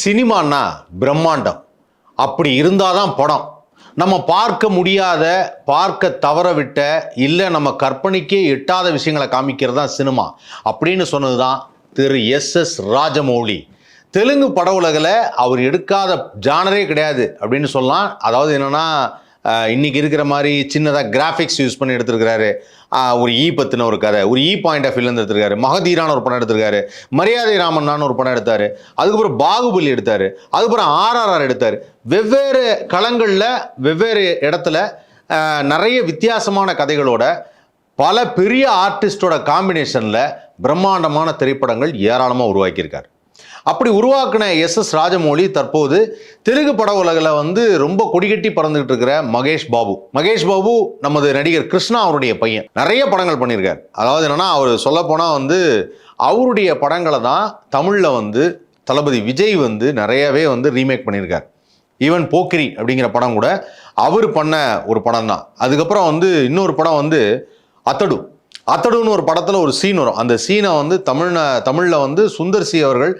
சினிமான்னா பிரம்மாண்டம். அப்படி இருந்தால் தான் படம். நம்ம பார்க்க முடியாத பார்க்க தவற விட்ட இல்லை நம்ம கற்பனைக்கே எட்டாத விஷயங்களை காமிக்கிறது தான் சினிமா. அப்படின்னு சொன்னது தான் திரு எஸ் எஸ் ராஜமௌழி தெலுங்கு பட உலகில் அவர் எடுக்காத ஜானரே கிடையாது அப்படின்னு சொல்லலாம். அதாவது என்னென்னா இன்னைக்கு இருக்கிற மாதிரி சின்னதாக கிராஃபிக்ஸ் யூஸ் பண்ணி எடுத்திருக்கிறாரு. ஒரு e ஈ பற்றின ஒரு கதை. ஒரு ஈ பாயிண்ட் ஆஃப் வியூலேருந்து எடுத்திருக்காரு. மகதீரான ஒரு படம் எடுத்திருக்காரு. மரியாதை ராமன்னான்னு ஒரு படம் எடுத்தார். அதுக்கப்புறம் பாகுபலி எடுத்தார். அதுக்கப்புறம் ஆர்ஆர்ஆர் எடுத்தார். வெவ்வேறு களங்களில் வெவ்வேறு இடத்துல நிறைய வித்தியாசமான கதைகளோட பல பெரிய ஆர்டிஸ்டோட காம்பினேஷனில் பிரம்மாண்டமான திரைப்படங்கள் ஏராளமாக உருவாக்கியிருக்கார். அப்படி உருவாக்கின எஸ் எஸ் ராஜமௌழி தற்போது தெலுங்கு பட உலகில் வந்து ரொம்ப கொடிகட்டி பறந்துகிட்டு இருக்கிற மகேஷ் பாபு. மகேஷ் பாபு நமது நடிகர் கிருஷ்ணா அவருடைய பையன். நிறைய படங்கள் பண்ணியிருக்கார். அதாவது என்னன்னா அவர் சொல்லப்போனால் வந்து அவருடைய படங்களை தான் தமிழில் வந்து தளபதி விஜய் வந்து நிறையவே வந்து ரீமேக் பண்ணியிருக்கார். ஈவன் போக்கிரி அப்படிங்கிற படம் கூட அவர் பண்ண ஒரு படம் தான் அதுக்கப்புறம் வந்து இன்னொரு படம் வந்து அத்தடு. அத்தடுன்னு ஒரு படத்தில் ஒரு சீன் வரும். அந்த சீனை வந்து தமிழ்ன தமிழில் வந்து சுந்தர் சி அவர்கள்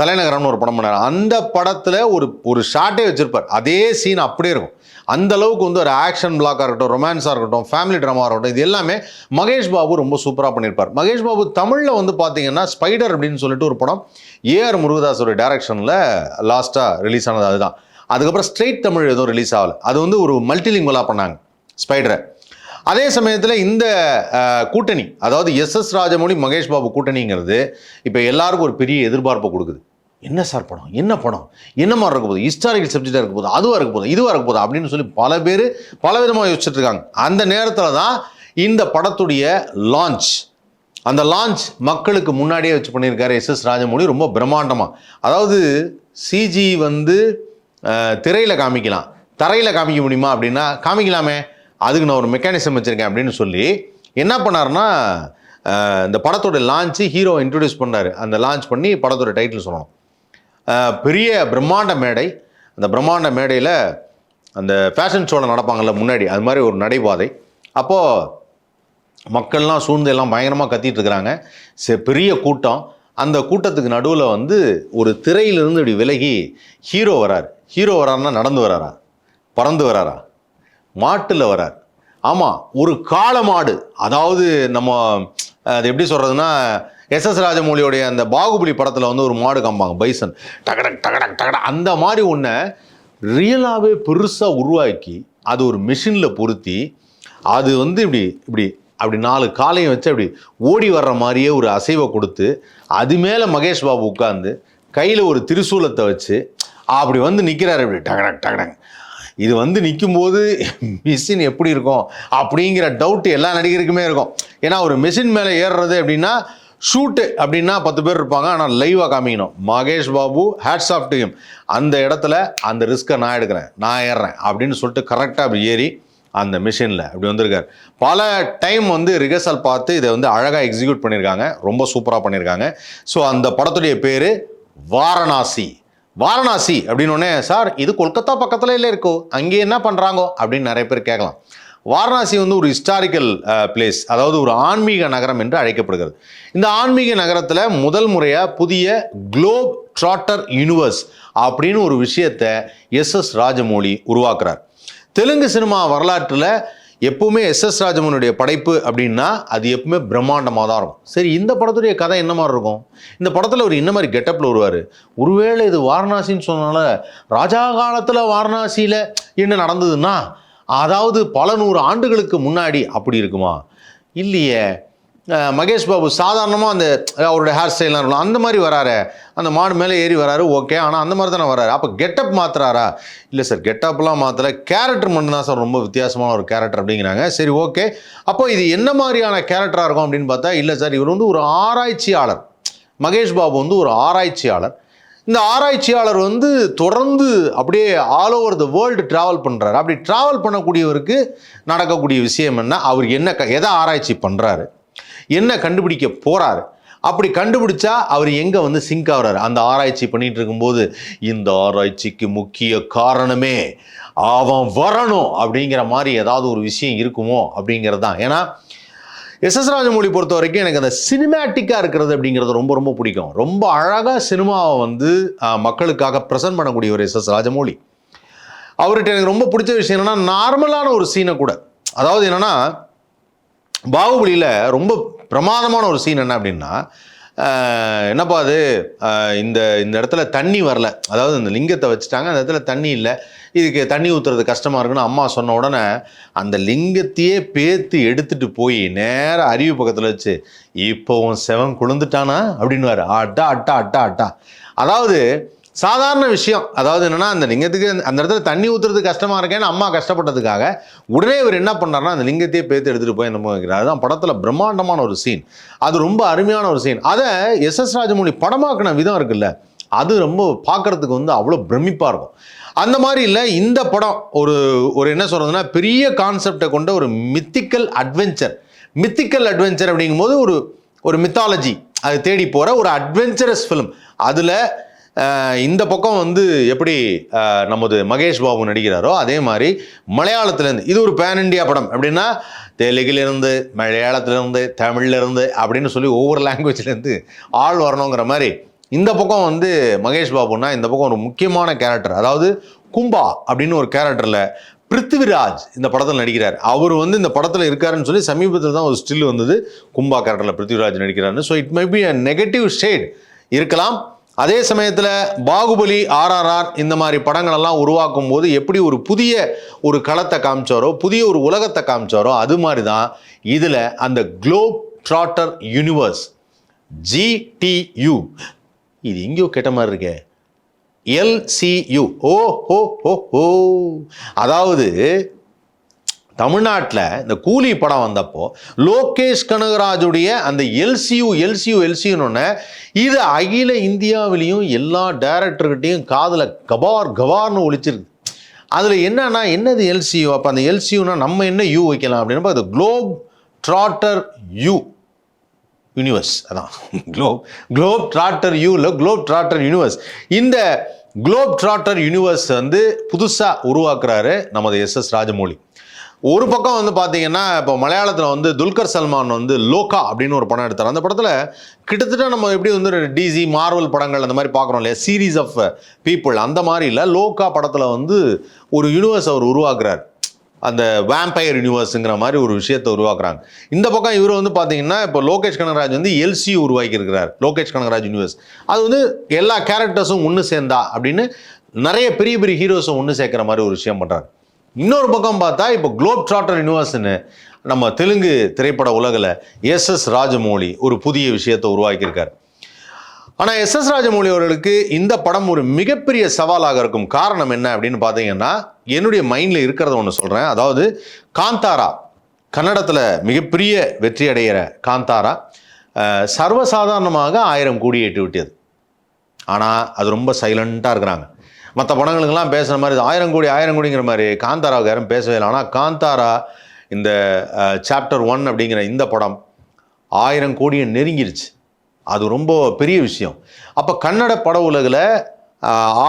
தலைநகரம்னு ஒரு படம் பண்ணார். அந்த படத்தில் ஒரு ஒரு ஷார்ட்டே வச்சிருப்பார். அதே சீன் அப்படியே இருக்கும். அந்த அளவுக்கு வந்து ஒரு ஆக்ஷன் பிளாக்காக இருக்கட்டும் ரொமான்ஸாக இருக்கட்டும் ஃபேமிலி ட்ராமாவாக இருக்கட்டும் இது எல்லாமே மகேஷ் பாபு ரொம்ப சூப்பராக பண்ணியிருப்பார் மகேஷ் பாபு தமிழில் வந்து பார்த்தீங்கன்னா ஸ்பைடர் அப்படின்னு சொல்லிட்டு ஒரு படம் ஏஆர் முருகதாஸோட டேரக்ஷனில் லாஸ்ட்டாக ரிலீஸ் ஆனது அதுதான். அதுக்கப்புறம் ஸ்ட்ரெயிட் தமிழ் எதுவும் ரிலீஸ் ஆகலை. அது வந்து ஒரு மல்டிலிங்குவலாக பண்ணாங்க ஸ்பைடரை அதே சமயத்தில் இந்த கூட்டணி அதாவது எஸ் எஸ் ராஜமௌழி மகேஷ் பாபு கூட்டணிங்கிறது இப்போ எல்லாருக்கும் ஒரு பெரிய எதிர்பார்ப்பை கொடுக்குது. என்ன சார் படம்? என்ன படம்? என்ன மாதிரி இருக்க போகுது? ஹிஸ்டாரிக்கல் சப்ஜெக்டாக இருக்க போகுது? அதுவாக இருக்க போகுது? இதுவாக இருக்க போகுது? அப்படின்னு சொல்லி பல பேர் பல விதமாக யோசிச்சுட்டு இருக்காங்க. அந்த நேரத்தில் தான் இந்த படத்துடைய லான்ச் அந்த லான்ச் மக்களுக்கு முன்னாடியே வச்சு பண்ணியிருக்காரு எஸ் எஸ் ராஜமௌழி ரொம்ப பிரம்மாண்டமாக அதாவது சிஜி வந்து திரையில் காமிக்கலாம். தரையில் காமிக்க முடியுமா அப்படின்னா காமிக்கலாமே. அதுக்கு நான் ஒரு மெக்கானிசம் வச்சுருக்கேன் அப்படின்னு சொல்லி என்ன பண்ணாருன்னா இந்த படத்தோட லான்ச்சு ஹீரோ இன்ட்ரடியூஸ் பண்ணார். அந்த லான்ச் பண்ணி படத்தோட டைட்டில் சொல்லணும். பெரிய பிரம்மாண்ட மேடை. அந்த பிரம்மாண்ட மேடையில் அந்த ஃபேஷன் ஷோவில் நடப்பாங்கள்ல முன்னாடி அது மாதிரி ஒரு நடைபாதை. அப்போது மக்கள்லாம் சூழ்ந்து எல்லாம் பயங்கரமாக கத்திட்டு இருக்கிறாங்க. பெரிய கூட்டம். அந்த கூட்டத்துக்கு நடுவில் வந்து ஒரு திரையிலிருந்து இப்படி விலகி ஹீரோ வரார். ஹீரோ வராருன்னா நடந்து வராரா? பறந்து வராரா? மாட்டில் வரார். ஆமாம் ஒரு காளை மாடு அதாவது நம்ம அது எப்படி சொல்கிறதுனா எஸ் எஸ் ராஜமௌலியோடைய அந்த பாகுபலி படத்தில் வந்து ஒரு மாடு காம்பாங்க பைசன். டகடக் டகடக் டகட அந்த மாதிரி ஒன்றை ரியலாகவே பெருசாக உருவாக்கி அது ஒரு மிஷினில் பொருத்தி அது வந்து இப்படி இப்படி அப்படி நாலு காலையும் வச்சு அப்படி ஓடி வர்ற மாதிரியே ஒரு அசைவை கொடுத்து அது மேலே மகேஷ் பாபு உட்காந்து கையில் ஒரு திரிசூலத்தை வச்சு அப்படி வந்து நிற்கிறாரு இப்படி டகடக் டகடங் இது வந்து நிற்கும்போது மிஷின் எப்படி இருக்கும் அப்படிங்கிற டவுட் எல்லா நடிகருக்குமே இருக்கும். ஏன்னா ஒரு மிஷின் மேலே ஏறுறது அப்படின்னா ஷூட்டு அப்படின்னா பத்து பேர் இருப்பாங்க. ஆனால் லைவாக காமிக்கணும். Mahesh Babu hats off to அந்த இடத்துல அந்த ரிஸ்க்கை நான் எடுக்கிறேன். நான் ஏறுறேன் அப்படின்னு சொல்லிட்டு கரெக்டாக அப்படி ஏறி அந்த மிஷினில் அப்படி வந்திருக்கார். பல டைம் வந்து ரிஹர்சல் பார்த்து இதை வந்து அழகாக எக்ஸிக்யூட் பண்ணியிருக்காங்க. ரொம்ப சூப்பராக பண்ணியிருக்காங்க. ஸோ அந்த படத்துடைய பேர் வாரணாசி. வாரணாசி அப்படின்னு சார் இது கொல்கத்தா பக்கத்தில் இல்லை இருக்கோ அங்கே என்ன பண்ணுறாங்கோ அப்படின்னு நிறைய பேர் கேட்கலாம். வாரணாசி வந்து ஒரு ஹிஸ்டாரிக்கல் பிளேஸ் அதாவது ஒரு ஆன்மீக நகரம் என்று அழைக்கப்படுகிறது. இந்த ஆன்மீக நகரத்தில் முதல் முறையாக புதிய குளோப் ட்ராட்டர் யூனிவர்ஸ் அப்படின்னு ஒரு விஷயத்தை எஸ் எஸ் ராஜமௌழி உருவாக்குறார். தெலுங்கு சினிமா வரலாற்றில் எப்பவுமே எஸ் எஸ் ராஜமனுடைய படைப்பு அப்படின்னா அது எப்பவுமே பிரம்மாண்டமாக தான் இருக்கும். சரி இந்த படத்துடைய கதை என்ன மாதிரி இருக்கும்? இந்த படத்தில் அவர் என்ன மாதிரி கெட்டப்பில் வருவார்? ஒருவேளை இது வாரணாசின்னு சொன்னால ராஜா காலத்தில் வாரணாசியில் என்ன நடந்ததுன்னா அதாவது பல நூறு ஆண்டுகளுக்கு முன்னாடி அப்படி இருக்குமா? இல்லையே. மகேஷ் பாபு சாதாரணமாக அந்த அவருடைய ஹேர் ஸ்டைல்லாம் இருக்கும் அந்த மாதிரி வராரு. அந்த மாடு மேலே ஏறி வராரு ஓகே ஆனால் அந்த மாதிரி தானே வராரு. அப்போ கெட்டப் மாத்துறாரா? இல்லை சார் கெட்டப்லாம் மாற்றலை கேரக்டர் மட்டும்தான் சார் ரொம்ப வித்தியாசமான ஒரு கேரக்டர் அப்படிங்கிறாங்க. சரி ஓகே அப்போ இது என்ன மாதிரியான கேரக்டராக இருக்கும் அப்படின்னு பார்த்தா இல்லை சார் இவர் வந்து ஒரு ஆராய்ச்சியாளர். மகேஷ் பாபு வந்து ஒரு ஆராய்ச்சியாளர். இந்த ஆராய்ச்சியாளர் வந்து தொடர்ந்து அப்படியே all over the world travel பண்ணுறாரு அப்படி ட்ராவல் பண்ணக்கூடியவருக்கு நடக்கக்கூடிய விஷயம் என்ன? அவர் என்ன க- எதை ஆராய்ச்சி பண்ணுறாரு என்ன கண்டுபிடிக்க போகிறாரு அப்படி கண்டுபிடிச்சா அவர் எங்கே வந்து சிங்க் ஆகிறார்? அந்த ஆராய்ச்சி பண்ணிட்டு இருக்கும்போது இந்த ஆராய்ச்சிக்கு முக்கிய காரணமே அவன் வரணும் அப்படிங்கிற மாதிரி ஏதாவது ஒரு விஷயம் இருக்குமோ அப்படிங்கிறது தான். ஏன்னா எஸ் எஸ் ராஜமௌழி பொறுத்த வரைக்கும் எனக்கு அந்த சினிமேட்டிக்காக இருக்கிறது அப்படிங்கிறது ரொம்ப ரொம்ப பிடிக்கும். ரொம்ப அழகாக சினிமாவை வந்து மக்களுக்காக ப்ரெசென்ட் பண்ணக்கூடிய ஒரு எஸ் எஸ் ராஜமௌழி அவர்கிட்ட எனக்கு ரொம்ப பிடிச்ச விஷயம் என்னென்னா நார்மலான ஒரு சீனை கூட. அதாவது என்னென்னா பாகுபலியில் ரொம்ப பிரமாதமான ஒரு சீன் என்ன அப்படின்னா என்னப்பா அது? இந்த இந்த இடத்துல தண்ணி வரல. அதாவது இந்த லிங்கத்தை வச்சுட்டாங்க அந்த இடத்துல தண்ணி இல்லை. இதுக்கு தண்ணி ஊற்றுறது கஷ்டமாக இருக்குன்னு அம்மா சொன்ன உடனே அந்த லிங்கத்தையே பேத்து எடுத்துகிட்டு போய் நேராக அருவி பக்கத்தில் வச்சு இப்போ உன் செவன் குளிந்துட்டானா அப்படின்னுவார். அட்டா அட்டா அட்டா அட்டா. அதாவது சாதாரண விஷயம். அதாவது என்னன்னா அந்த லிங்கத்துக்கு அந்த- இடத்துல தண்ணி ஊற்றுறது கஷ்டமா இருக்கேன்னு அம்மா கஷ்டப்பட்டதுக்காக உடனே இவர் என்ன பண்ணாருன்னா அந்த லிங்கத்தையே பேத்து எடுத்துட்டு போய் நம்ம வைக்கிறார். அதுதான் படத்துல பிரம்மாண்டமான ஒரு சீன் அது ரொம்ப அருமையான ஒரு சீன் அதை எஸ் எஸ் ராஜமௌழி படமாக்கின விதம் இருக்குல்ல அது ரொம்ப பார்க்கறதுக்கு வந்து அவ்வளோ பிரமிப்பாக இருக்கும். அந்த மாதிரி இல்லை இந்த படம் ஒரு ஒரு என்ன சொல்கிறதுனா பெரிய கான்செப்டை கொண்ட ஒரு மித்திக்கல் அட்வென்ச்சர் மித்திக்கல் அட்வென்ச்சர் அப்படிங்கும்போது ஒரு ஒரு மித்தாலஜி அது தேடி போகிற ஒரு அட்வென்ச்சரஸ் ஃபிலிம் அதில் இந்த பக்கம் வந்து எப்படி நமது மகேஷ் பாபு நடிக்கிறாரோ அதே மாதிரி மலையாளத்துலேருந்து இது ஒரு பேன் இண்டியா படம். அப்படின்னா தெலுங்கிலிருந்து மலையாளத்துலேருந்து தமிழ்லேருந்து அப்படின்னு சொல்லி ஒவ்வொரு லாங்குவேஜ்லேருந்து ஆள் வரணுங்கிற மாதிரி இந்த பக்கம் வந்து மகேஷ் பாபுனா இந்த பக்கம் ஒரு முக்கியமான கேரக்டர் அதாவது கும்பா அப்படின்னு ஒரு கேரக்டரில் பிருத்திவிராஜ் இந்த படத்தில் நடிக்கிறார். அவர் வந்து இந்த படத்தில் இருக்காருன்னு சொல்லி சமீபத்தில் தான் ஒரு ஸ்டில் வந்தது. கும்பா கேரக்டரில் Prithviraj நடிக்கிறாருன்னு. So it may be a negative shade இருக்கலாம். அதே சமயத்தில் பாகுபலி ஆர்ஆர்ஆர் இந்த மாதிரி படங்களெல்லாம் உருவாக்கும் போது எப்படி ஒரு புதிய ஒரு களத்தை காமிச்சாரோ புதிய ஒரு உலகத்தை காமிச்சாரோ அது மாதிரி தான் இதில் அந்த குளோப் ட்ராட்டர் யூனிவர்ஸ் ஜிடியு இது எங்கேயோ கேட்ட மாதிரி இருக்கே. எல்சியு ஓ ஹோ ஹோ ஹோ அதாவது தமிழ்நாட்டில் இந்த கூலி படம் வந்தப்போ லோகேஷ் கனகராஜுடைய அந்த எல்சியு எல்சியு எல்சியுன்னு இது அகில இந்தியாவிலையும் எல்லா டைரக்டர்கிட்டையும் காதில் கபார் கபார்னு ஒழிச்சிருக்கு அதில் என்னன்னா என்னது எல்சியு? அப்போ அந்த எல்சியுனா நம்ம என்ன யூ வைக்கலாம் அப்படின்னா அது குளோப் ட்ராட்டர் யூ யூனிவர்ஸ் அதான். குளோப் குளோப் ட்ராட்டர் யூவில் குளோப் ட்ராட்டர் யூனிவர்ஸ் இந்த குளோப் ட்ராட்டர் யூனிவர்ஸ் வந்து புதுசாக உருவாக்குறாரு நமது எஸ் எஸ் ராஜமௌழி ஒரு பக்கம் வந்து பார்த்தீங்கன்னா இப்போ மலையாளத்தில் வந்து துல்கர் சல்மான் வந்து லோகா அப்படின்னு ஒரு படம் எடுத்தார். அந்த படத்தில் கிட்டத்தட்ட நம்ம எப்படி வந்து டிசி மார்வல் படங்கள் அந்த மாதிரி பார்க்குறோம் இல்லையா? சீரீஸ் ஆஃப் பீப்புள் அந்த மாதிரி இல்லை லோகா படத்தில் வந்து ஒரு யூனிவர்ஸ் அவர் உருவாக்குறார். அந்த வேம்பயர் யூனிவர்ஸுங்கிற மாதிரி ஒரு விஷயத்தை உருவாக்குறாங்க. இந்த பக்கம் இவர் வந்து பார்த்தீங்கன்னா இப்போ லோகேஷ் கனகராஜ் வந்து எல்சி உருவாக்கியிருக்கிறார் லோகேஷ் கனகராஜ் யூனிவர்ஸ் அது வந்து எல்லா கேரக்டர்ஸும் ஒன்று சேர்ந்தா அப்படின்னு நிறைய பெரிய பெரிய ஹீரோஸும் ஒன்று சேர்க்குற மாதிரி ஒரு விஷயம் பண்ணுறாரு இன்னொரு பக்கம் பார்த்தா இப்போ குளோப் ட்ராட்டர் யூனிவர்ஸ்னு நம்ம தெலுங்கு திரைப்பட உலகில் எஸ் எஸ் ராஜமௌழி ஒரு புதிய விஷயத்தை உருவாக்கியிருக்கார். ஆனால் எஸ் எஸ் ராஜமௌழி அவர்களுக்கு இந்த படம் ஒரு மிகப்பெரிய சவாலாக இருக்கும். காரணம் என்ன அப்படின்னு பார்த்தீங்கன்னா என்னுடைய மைண்டில் இருக்கிறத ஒன்று சொல்கிறேன் அதாவது காந்தாரா கன்னடத்தில் மிகப்பெரிய வெற்றி அடைகிற காந்தாரா சர்வசாதாரணமாக ஆயிரம் கோடி ஏற்றி விட்டது ஆனால் அது ரொம்ப சைலண்ட்டாக இருக்கிறாங்க. மற்ற படங்களுக்கெல்லாம் பேசுகிற மாதிரி இது ஆயிரம் கோடி ஆயிரம் கோடிங்கிற மாதிரி காந்தாராவுக்கு யாரும் பேசவே இல்லை. ஆனால் காந்தாரா இந்த சாப்டர் ஒன் அப்படிங்கிற இந்த படம் ஆயிரம் கோடியை நெருங்கிருச்சு. அது ரொம்ப பெரிய விஷயம். அப்போ கன்னட பட உலகில்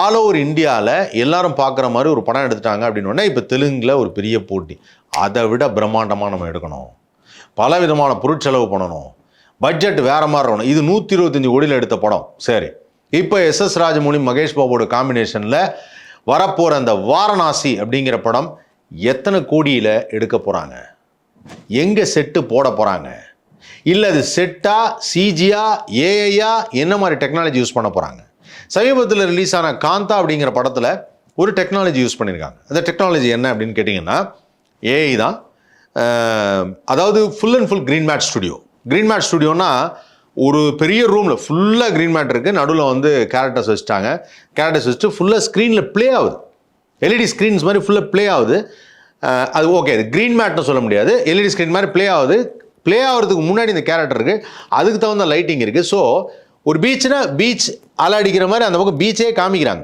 ஆல் ஓவர் இந்தியாவில் எல்லாரும் பார்க்குற மாதிரி ஒரு படம் எடுத்துட்டாங்க அப்படின்னு இப்போ தெலுங்கில் ஒரு பெரிய போட்டி. அதை விட பிரம்மாண்டமாக நம்ம எடுக்கணும். பல விதமான பொருட்செலவு பண்ணணும். பட்ஜெட் வேற மாதிரி இருக்கணும். இது நூற்றி இருபத்தஞ்சி கோடியில் எடுத்த படம். சரி. இப்போ எஸ் எஸ் ராஜமௌலி மகேஷ் பாபுவோட காம்பினேஷனில் வரப்போகிற அந்த வாரணாசி அப்படிங்கிற படம் எத்தனை கோடியில் எடுக்க போகிறாங்க எங்கே செட்டு போட போகிறாங்க இல்லை அது செட்டா சிஜியா ஏஐயா என்ன மாதிரி டெக்னாலஜி யூஸ் பண்ண போகிறாங்க சமீபத்தில் ரிலீஸ் ஆன காந்தா அப்படிங்கிற படத்தில் ஒரு டெக்னாலஜி யூஸ் பண்ணியிருக்காங்க அந்த டெக்னாலஜி என்ன அப்படின்னு கேட்டிங்கன்னா ஏஐ தான். அதாவது full and full green matte studio green matte ஸ்டுடியோனா ஒரு பெரிய ரூமில் ஃபுல்லாக க்ரீன் மேட் இருக்குது நடுவில் வந்து கேரக்டர்ஸ் வச்சுட்டாங்க. கேரக்டர்ஸ் வச்சுட்டு ஃபுல்லாக ஸ்க்ரீனில் ப்ளே ஆகுது. எல்இடி ஸ்க்ரீன்ஸ் மாதிரி ஃபுல்லாக ப்ளே ஆகுது. அது ஓகே அது க்ரீன் மேட்னு சொல்ல முடியாது. எல்இடி ஸ்க்ரீன் மாதிரி ப்ளே ஆகுது. ப்ளே ஆகிறதுக்கு முன்னாடி இந்த கேரக்டர் இருக்குது அதுக்கு தகுந்த லைட்டிங் இருக்குது ஸோ ஒரு பீச்னா பீச் அலை அடிக்கிற மாதிரி அந்த பக்கம் பீச்சே காமிக்கிறாங்க.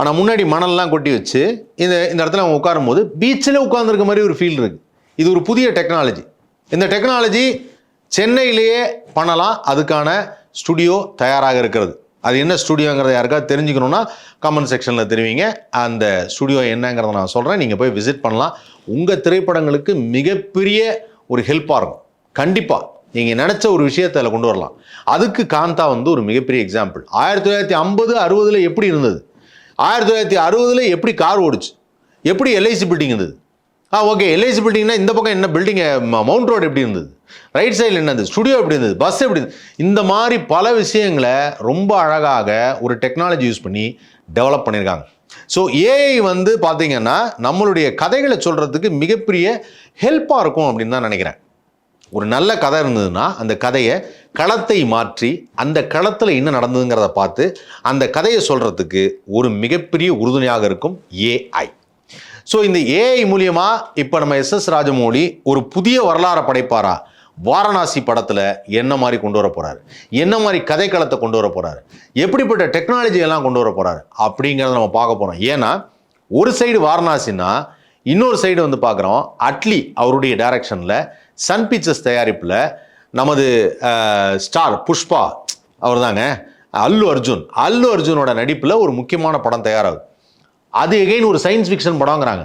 ஆனால் முன்னாடி மணல்லாம் கொட்டி வச்சு இந்த இந்த இடத்துல அவங்க உட்காரும்போது பீச்சில் உட்காந்துருக்க மாதிரி ஒரு ஃபீல் இருக்குது இது ஒரு புதிய டெக்னாலஜி இந்த டெக்னாலஜி சென்னையிலேயே பண்ணலாம். அதுக்கான ஸ்டுடியோ தயாராக இருக்கிறது. அது என்ன ஸ்டுடியோங்கிறத யாருக்காவது தெரிஞ்சுக்கணுன்னா கமெண்ட் செக்ஷனில் தெரிவிங்க. அந்த ஸ்டுடியோ என்னங்கிறத நான் சொல்கிறேன் நீங்கள் போய் விசிட் பண்ணலாம். உங்கள் திரைப்படங்களுக்கு மிகப்பெரிய ஒரு ஹெல்ப்பாக இருக்கும். கண்டிப்பாக நீங்கள் நினச்ச ஒரு விஷயத்தை அதில் கொண்டு வரலாம். அதுக்கு காந்தா வந்து ஒரு மிகப்பெரிய எக்ஸாம்பிள் ஆயிரத்தி தொள்ளாயிரத்தி ஐம்பது அறுபதில் எப்படி இருந்தது? ஆயிரத்தி தொள்ளாயிரத்தி அறுபதில் எப்படி கார் ஓடுச்சு? எப்படி எல்ஐசி பில்டிங் இருந்தது? ஆ ஓகே எல்ஐசி பில்டிங்னா இந்த பக்கம் என்ன பில்டிங் மவுண்ட் ரோடு எப்படி இருந்தது? ரைட் சைடில் என்னது? ஸ்டுடியோ எப்படி இருந்தது? பஸ் எப்படி இருந்தது? இந்த மாதிரி பல விஷயங்களை ரொம்ப அழகாக ஒரு டெக்னாலஜி யூஸ் பண்ணி டெவலப் பண்ணியிருக்காங்க. ஸோ ஏஐ வந்து பார்த்தீங்கன்னா நம்மளுடைய கதைகளை சொல்கிறதுக்கு மிகப்பெரிய ஹெல்ப்பாக இருக்கும் அப்படின்னு தான் நினைக்கிறேன். ஒரு நல்ல கதை இருந்ததுன்னா அந்த கதையை களத்தை மாற்றி அந்த களத்தில் என்ன நடந்ததுங்கிறத பார்த்து அந்த கதையை சொல்கிறதுக்கு ஒரு மிகப்பெரிய உறுதுணையாக இருக்கும் ஏஐ ஸோ இந்த ஏஐ மூலியமாக இப்போ நம்ம எஸ் எஸ் ராஜமௌழி ஒரு புதிய வரலாறை படைப்பாரா? வாரணாசி படத்தில் என்ன மாதிரி கொண்டு வர போகிறாரு என்ன மாதிரி கதைக்களத்தை கொண்டு வர போகிறாரு எப்படிப்பட்ட டெக்னாலஜி எல்லாம் கொண்டு வர போகிறாரு அப்படிங்கிறத நம்ம பார்க்க போகிறோம் ஏன்னா ஒரு சைடு வாரணாசின்னா இன்னொரு சைடு வந்து பார்க்குறோம். அட்லி அவருடைய டைரக்ஷனில் சன் பிக்சர்ஸ் தயாரிப்பில் நமது ஸ்டார் புஷ்பா அவர் தாங்க அல்லு அர்ஜுன். அல்லு அர்ஜுனோட நடிப்பில் ஒரு முக்கியமான படம் தயாராகுது. அது எகைன் ஒரு சயின்ஸ் ஃபிக்ஷன் படங்கிறாங்க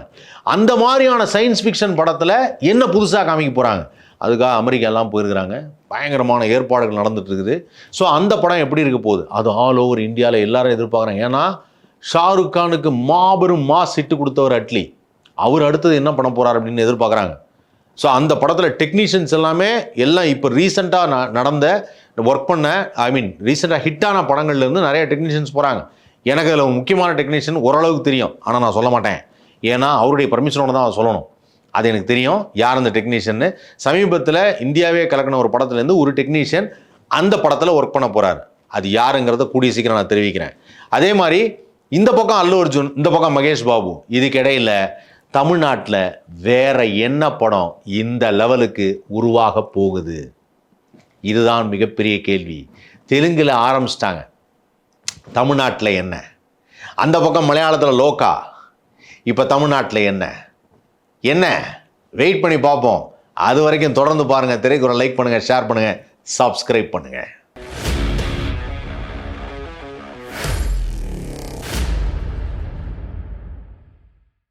அந்த மாதிரியான சயின்ஸ் ஃபிக்ஷன் படத்தில் என்ன புதுசாக காமிக்க போகிறாங்க அதுக்காக அமெரிக்காலாம் போயிருக்கிறாங்க. பயங்கரமான ஏற்பாடுகள் நடந்துகிட்ருக்குது ஸோ அந்த படம் எப்படி இருக்க போகுது? அது ஆல் ஓவர் இந்தியாவில் எல்லாரும் எதிர்பார்க்குறாங்க. ஏன்னா ஷாருக் கானுக்கு மாபெரும் மாஸ் இட்டு கொடுத்தவர் அட்லி. அவர் அடுத்தது என்ன பண்ண போகிறார் அப்படின்னு எதிர்பார்க்குறாங்க. ஸோ அந்த படத்தில் டெக்னீஷியன்ஸ் எல்லாமே எல்லாம் இப்போ ரீசெண்டாக நடந்த ஒர்க் பண்ண ஐ மீன் ரீசெண்டாக ஹிட்டான படங்கள்லேருந்து நிறைய டெக்னீஷியன்ஸ் போகிறாங்க எனக்கு அதில் முக்கியமான டெக்னீஷியன் ஓரளவுக்கு தெரியும். ஆனால் நான் சொல்ல மாட்டேன். ஏன்னா அவருடைய பர்மிஷனோட தான் சொல்லணும். அது எனக்கு தெரியும். யார் அந்த டெக்னீஷியன்னு சமீபத்தில் இந்தியாவே கலக்கின ஒரு படத்துலேருந்து ஒரு டெக்னீஷியன் அந்த படத்தில் ஒர்க் பண்ண போகிறார் அது யாருங்கிறத கூடிய சீக்கிரம் நான் தெரிவிக்கிறேன். அதே மாதிரி இந்த பக்கம் அல்லு அர்ஜுன் இந்த பக்கம் மகேஷ் பாபு இதுக்கிடையில் தமிழ்நாட்டில் வேற என்ன படம் இந்த லெவலுக்கு உருவாக போகுது? இதுதான் மிகப்பெரிய கேள்வி. தெலுங்கில் ஆரம்பிச்சிட்டாங்க. தமிழ்நாட்டில் என்ன? அந்த பக்கம் மலையாளத்தில் லோக்கா இப்போ தமிழ்நாட்டில் என்ன? என்ன? வெயிட் பண்ணி பார்ப்போம். அது வரைக்கும் தொடர்ந்து பாருங்கள் திரைக்குறள் லைக் பண்ணுங்கள் ஷேர் பண்ணுங்கள் சப்ஸ்கிரைப் பண்ணுங்கள்